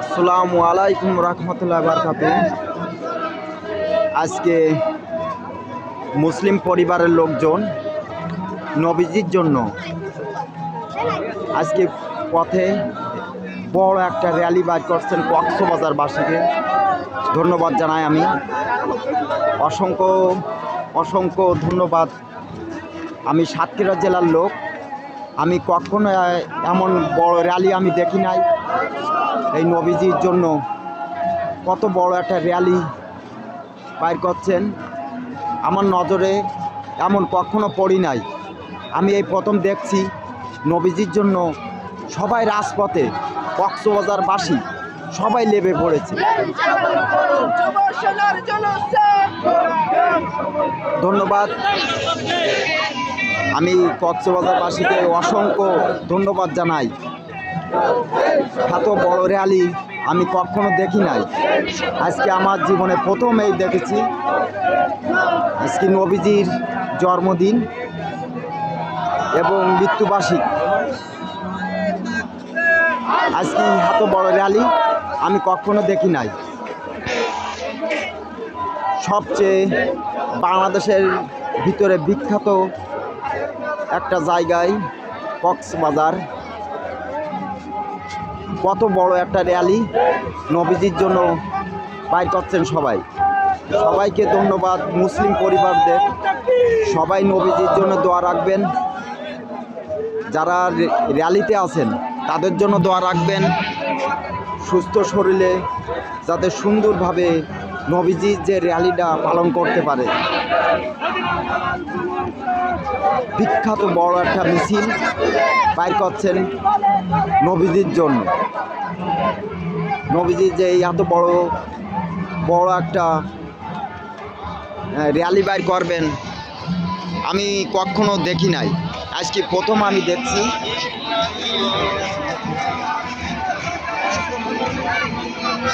আসসালামু আলাইকুম রহমতুল্লাহ বারকাত আজকে মুসলিম পরিবারের লোকজন নবীজির জন্য আজকে পথে বড় একটা র্যালি বাইর করছেন কক্সবাজার বাসীকে। ধন্যবাদ জানাই আমি। অসংখ্য অসংখ্য ধন্যবাদ। আমি সাতক্ষীরা জেলার লোক। আমি কখনো এমন বড় র্যালি আমি দেখি নাই। এই নবীজির জন্য কত বড় একটা র্যালি বাইর করছেন। আমার নজরে এমন কখনো পড়ি নাই। আমি এই প্রথম দেখছি নবীজির জন্য সবাই রাজপথে, কক্সবাজারবাসী সবাই লেবে পড়েছে। ধন্যবাদ। আমি কক্সবাজারবাসীকে অসংখ্য ধন্যবাদ জানাই। এত বড় র্যালি আমি কখনো দেখি নাই। আজকে আমার জীবনে প্রথম এই দেখেছি। আজকে নবীজির জন্মদিন এবং মৃত্যুবার্ষিক। আজকে এত বড় র্যালি আমি কখনো দেখি নাই। সবচেয়ে বাংলাদেশের ভিতরে বিখ্যাত একটা জায়গায় কক্সবাজার। কত বড় একটা র্যালি, নবীজির জন্য বাইর করছেন সবাই। সবাইকে ধন্যবাদ, মুসলিম পরিবারদের। সবাই নবীজির জন্য দোয়া রাখবেন। যারা র্যালিতে আছেন, তাদের জন্য দোয়া রাখবেন। সুস্থ শরীরে যাতে সুন্দরভাবে নবীজির যে র্যালিটা পালন করতে পারে। বিখ্যাত বড় একটা মিছিল বাইর করছেন নবীজির জন্য। নবীজির যে এত বড় বড় একটা র্যালি বাইর করবেন, আমি কখনো দেখি নাই। আজকে প্রথম আমি দেখছি।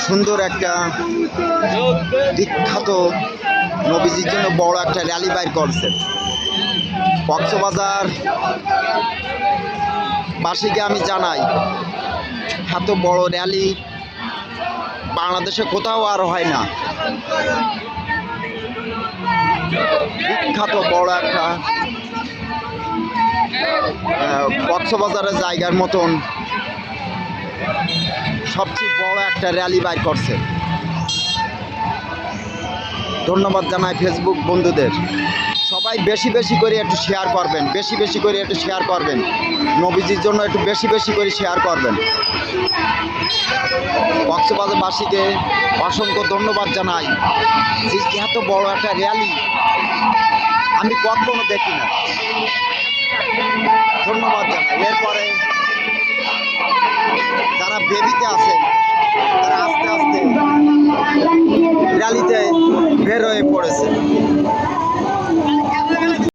সুন্দর একটা বিখ্যাত নবীজির জন্য বড় একটা র্যালি বাইর করছেন। কক্সবাজার বাসীকে আমি জানাই। এত বড় র্যালি বাংলাদেশে কোথাও আর হয় না। বিখ্যাত বড় একটা কক্সবাজারের জায়গার মতন সবচেয়ে বড় একটা র্যালি বাইর করছে। ধন্যবাদ জানাই ফেসবুক বন্ধুদের। সবাই বেশি বেশি করে একটু শেয়ার করবেন, বেশি বেশি করে একটু শেয়ার করবেন। নবীজির জন্য একটু বেশি বেশি করে শেয়ার করবেন। কক্সবাজারবাসীকে অসংখ্য ধন্যবাদ জানাই যে এত বড় একটা র্যালি আমি কখনো দেখি না। ধন্যবাদ জানাই। এরপরে যারা বেবিতে আছেন